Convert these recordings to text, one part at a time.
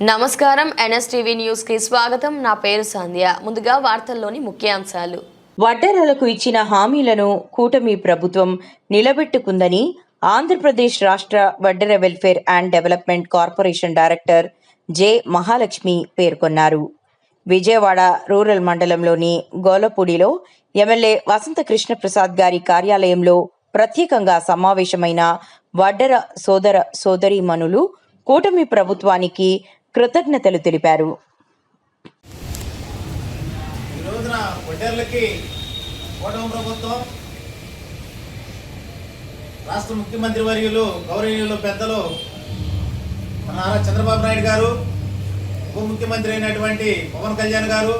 నమస్కారం. ఎన్ఎస్టీవీ న్యూస్కి స్వాగతం. నా పేరు సంధ్య. ముందుగా వార్తల్లోని ముఖ్యాంశాలు. వడ్డెరలకు ఇచ్చిన హామీలను కూటమి ప్రభుత్వం నిలబెట్టుకుందని ఆంధ్రప్రదేశ్ రాష్ట్ర Vaddera welfare and development corporation director J Mahalakshmi పేర్కొన్నారు. విజయవాడ రూరల్ మండలంలోని గోలపూడిలో ఎమ్మెల్యే వసంత కృష్ణప్రసాద్ గారి కార్యాలయంలో ప్రత్యేకంగా సమావేశమైన వడ్డెర సోదర సోదరీమణులు కూటమి ప్రభుత్వానికి కృతజ్ఞతలు తెలిపారు. ఈ రోజున ప్రభుత్వం రాష్ట్ర ముఖ్యమంత్రి వర్యులు గౌరవనీయులు పెద్దలు మన నారా చంద్రబాబు నాయుడు గారు ఉప ముఖ్యమంత్రి అయినటువంటి పవన్ కళ్యాణ్ గారు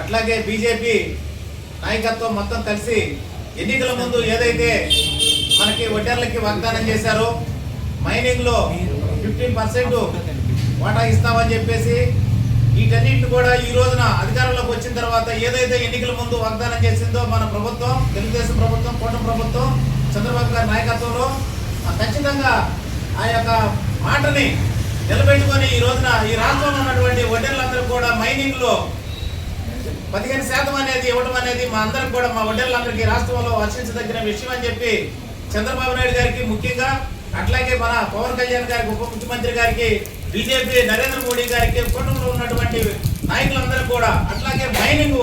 అట్లాగే బీజేపీ నాయకత్వం మొత్తం కలిసి ఎన్నికల ముందు ఏదైతే మనకి వడ్డేర్లకి వాగ్దానం చేశారో మైనింగ్లో ఫిఫ్టీన్ పర్సెంట్ వాటా ఇస్తామని చెప్పేసి వీటన్నిటిని కూడా ఈ రోజున అధికారంలోకి వచ్చిన తర్వాత ఏదైతే ఎన్నికల ముందు వాగ్దానం చేసిందో మన ప్రభుత్వం తెలుగుదేశం ప్రభుత్వం కూటమి ప్రభుత్వం చంద్రబాబు గారి నాయకత్వంలో ఖచ్చితంగా ఆ యొక్క మాటని నిలబెట్టుకొని ఈ రోజున ఈ రాష్ట్రంలో ఉన్నటువంటి వడ్డీలందరూ కూడా మైనింగ్లో పదిహేను శాతం అనేది ఇవ్వడం అనేది మా అందరికి కూడా మా వడ్డీలందరికీ రాష్ట్రంలో హర్షించదగిన విషయం అని చెప్పి చంద్రబాబు నాయుడు గారికి ముఖ్యంగా అట్లాగే మన పవన్ కళ్యాణ్ గారికి ఉప ముఖ్యమంత్రి గారికి బీజేపీ నరేంద్ర మోడీ గారికి కుటుంబంలో ఉన్నటువంటి నాయకులందరూ కూడా అట్లాగే మైనింగ్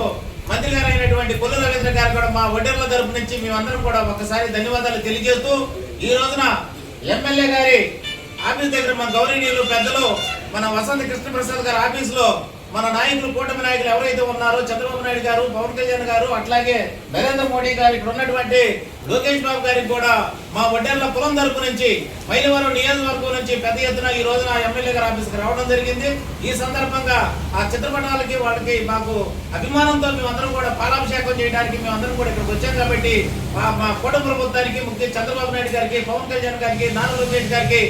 మంత్రి గారు అయినటువంటి కొల్లు రవీంద్ర గారు కూడా మా వడ్డర్ల తరపు నుంచి మేమందరం కూడా ఒకసారి ధన్యవాదాలు తెలియజేస్తూ ఈ రోజున ఎమ్మెల్యే గారి ఆఫీస్ దగ్గర మన గౌరవనీయులు పెద్దలు మన వసంత కృష్ణప్రసాద్ గారి ఆఫీస్లో మన నాయకులు కూటమి నాయకులు ఎవరైతే ఉన్నారో చంద్రబాబు నాయుడు గారు పవన్ కళ్యాణ్ గారు అట్లాగే నరేంద్ర మోడీ గారు ఇక్కడ ఉన్నటువంటి లోకేష్ బాబు గారికి కూడా మా వడ్డెర్ల కులం తరపు నుంచి మైలవరం నియోజకవర్గం నుంచి పెద్ద ఎత్తున ఈ రోజున ఎమ్మెల్యే గారు ఆఫీస్కి రావడం జరిగింది. ఈ సందర్భంగా ఆ చిత్రపటాలకి వాళ్ళకి మాకు అభిమానంతో మేమందరం కూడా పాలాభిషేకం చేయడానికి మేమందరం కూడా ఇక్కడికి వచ్చాం కాబట్టి మా మా కూటమి ప్రభుత్వానికి ముఖ్య చంద్రబాబు నాయుడు గారికి పవన్ కళ్యాణ్ గారికి నారా లోకేష్ గారికి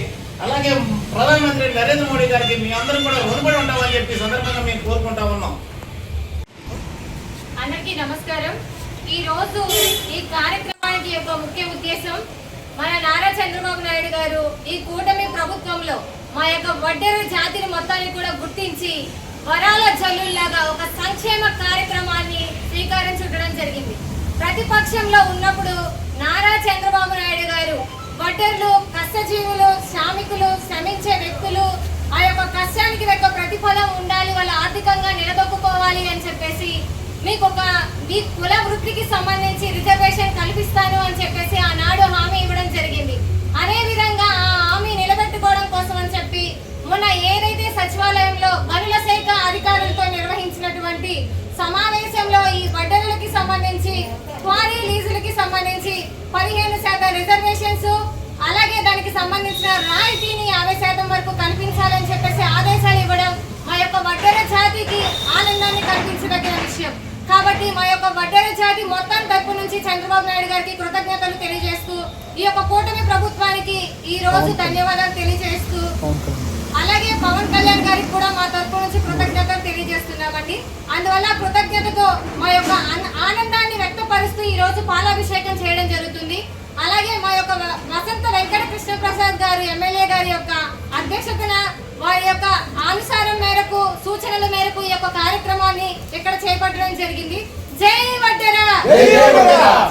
అలాగే ప్రధానమంత్రి నరేంద్ర మోడీ గారికి మీ అందరూ కూడా రుణపడి ఉంటామని చెప్పి సందర్భంగా మేము కోరుకుంటా ఉన్నాం. అందరికీ నమస్కారం. ఈ రోజు ఈ కార్యక్రమానికి యొక్క ముఖ్య ఉద్దేశం మన నారా చంద్రబాబు నాయుడు గారు ఈ కూటమి ప్రభుత్వంలో మా యొక్క వడ్డెర జాతిని మొత్తాన్ని కూడా గుర్తించి వరాల జల్లుల్లాగా ఒక సంక్షేమ కార్యక్రమాన్ని శ్రీకారం చుట్టడం జరిగింది. ప్రతిపక్షంలో ఉన్నప్పుడు నారా చంద్రబాబు నాయుడు గారు వడ్డర్లు కష్టజీవులు శ్రామికులు శ్రమించే వ్యక్తులు ఆ యొక్క కష్టానికి యొక్క ప్రతిఫలం ఉండాలి వాళ్ళు ఆర్థికంగా నిలదొక్కుకోవాలి అని చెప్పేసి మీకు ఒక మీ కుల వృత్తికి సంబంధించి రిజర్వేషన్ కల్పిస్తాను అని చెప్పేసి ఆనాడు హామీ ఇవ్వడం జరిగింది. అదే విధంగా ఆ హామీ నిలబెట్టుకోవడం కోసం అని చెప్పి మొన్న ఏదైతే సచివాలయంలో గనుల శాఖ అధికారులతో నిర్వహించినటువంటి సమావేశంలో ఈ వడ్డరులకి సంబంధించి క్వారీ లీజులకి సంబంధించి రిజర్వేషన్స్ అలాగే దానికి సంబంధించిన రాయితీని యాభై శాతం వరకు కల్పించాలని చెప్పేసి ఆదేశాలు ఇవ్వడం మా యొక్క వడ్డెర జాతికి ఆనందాన్ని కల్పించదగిన విషయం. కాబట్టి మా యొక్క వడ్డెర జాతి మొత్తం తరపు నుంచి చంద్రబాబు నాయుడు గారికి కృతజ్ఞతలు తెలియజేస్తూ ఈ యొక్క కూటమి ప్రభుత్వానికి ఈ రోజు ధన్యవాదాలు తెలియజేస్తూ అలాగే పవన్ కళ్యాణ్ గారికి కూడా మా తరపు నుంచి కృతజ్ఞతలు తెలియజేస్తున్నామండి. అందువల్ల కృతజ్ఞతతో మా యొక్క ఆన- ఆనందాన్ని వ్యక్తపరుస్తూ ఈ రోజు పాలాభిషేకం చేయడం గారు ఎమ్మెల్యే గారి యొక్క అధ్యక్షతన వారి యొక్క అనుసారం మేరకు సూచనల మేరకు ఈ యొక్క కార్యక్రమాన్ని ఇక్కడ చేపట్టడం జరిగింది. జై వడ్డెరా!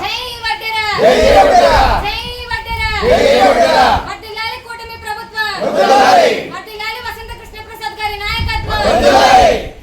జై వడ్డెరా!